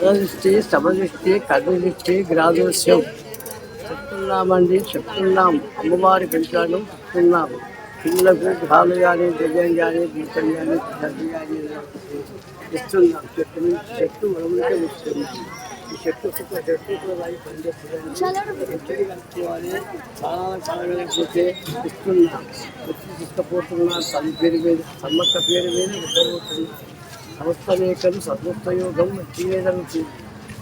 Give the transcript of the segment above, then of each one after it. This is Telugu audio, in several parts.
దృష్టి సమదృష్టి కర్మదృష్టి గ్రాదృశ్యం చెప్తున్నామండి చెప్తున్నాం. అమ్మవారి పెంచాను చెప్తున్నాం. పిల్లలకు గ్రహాలు కానీ దివ్యం కానీ దీపం కానీ గడ్డి కానీ ఇస్తున్నాం. చెట్టు నుంచి చెట్టు మనములకే ఇస్తున్నాం ఈ చెట్టు చుట్టూ చెట్టు పనిచేస్తుంది. చాలా కలుపుకోవాలి చాలా కలగలేకపోతే ఇస్తున్నాం. వచ్చి తీసుకుపోతున్నా తల్లి పేరు మీద సమ్మక్క పేరు మీద ఇద్దరు సమస్తలేఖలు సద్వస్త యోగం చేయడానికి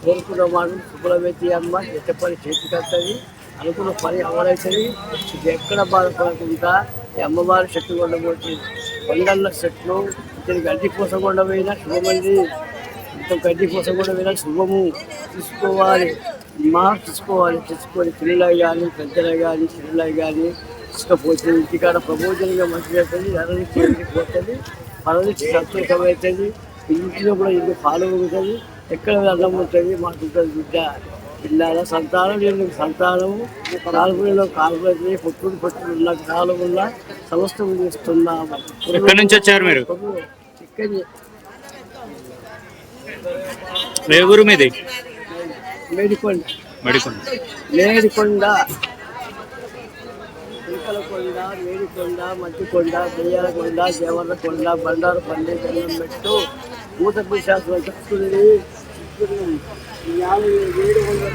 కోరుకున్న వాడు శుభ్రమేతి అమ్మ ఎట్ట పని చేతికత్తది అనుకున్న పని అమలవుతుంది ఇది ఎక్కడ బాధపడకుండా ఈ అమ్మవారి చెట్టు కొండబోతుంది కొండల చెట్లు ఇతని గడ్డి కోసం కొండ పోయినా శుభమంది. ఇంత గడ్డి కోసం కూడా పోయినా శుభము. తీసుకోవాలి. మా తీసుకోవాలి తీసుకొని పిల్లలు కానీ పెద్దలు కానీ చిన్నలు కానీ తీసుకపోతే ఇంటికాడ ప్రబోధనగా మంచి చేస్తుంది ఎర్రనికి పోతుంది. పోతుంది పదవికి సంతోషమవుతుంది ఇంటిలో కూడా ఇల్లు పాలు ఉంటుంది ఎక్కడ అన్నం ఉంటుంది మాకు ఉంటుంది బిడ్డ పిల్లల సంతానం నేను సంతానము కాల్పులలో కాల్పులకి పొట్టుడు పొట్టుడు ఉన్న కాలం ఉన్న సమస్తం చేస్తున్నాము ఎక్కడి నుంచి వచ్చారు మీరు? ఇక్కడి. ఏ ఊరు మీది? మేడికొండ. మడికొండ. మేడికొండ. కొండ వేడికొండ మట్టికొండ దెయ్యాలకొండ దేవరకొండ బండారుపల్లి బెల్లంబెట్టు భూతపు శాస్త్రం చెప్తుంది నాలుగు ఏడు వందల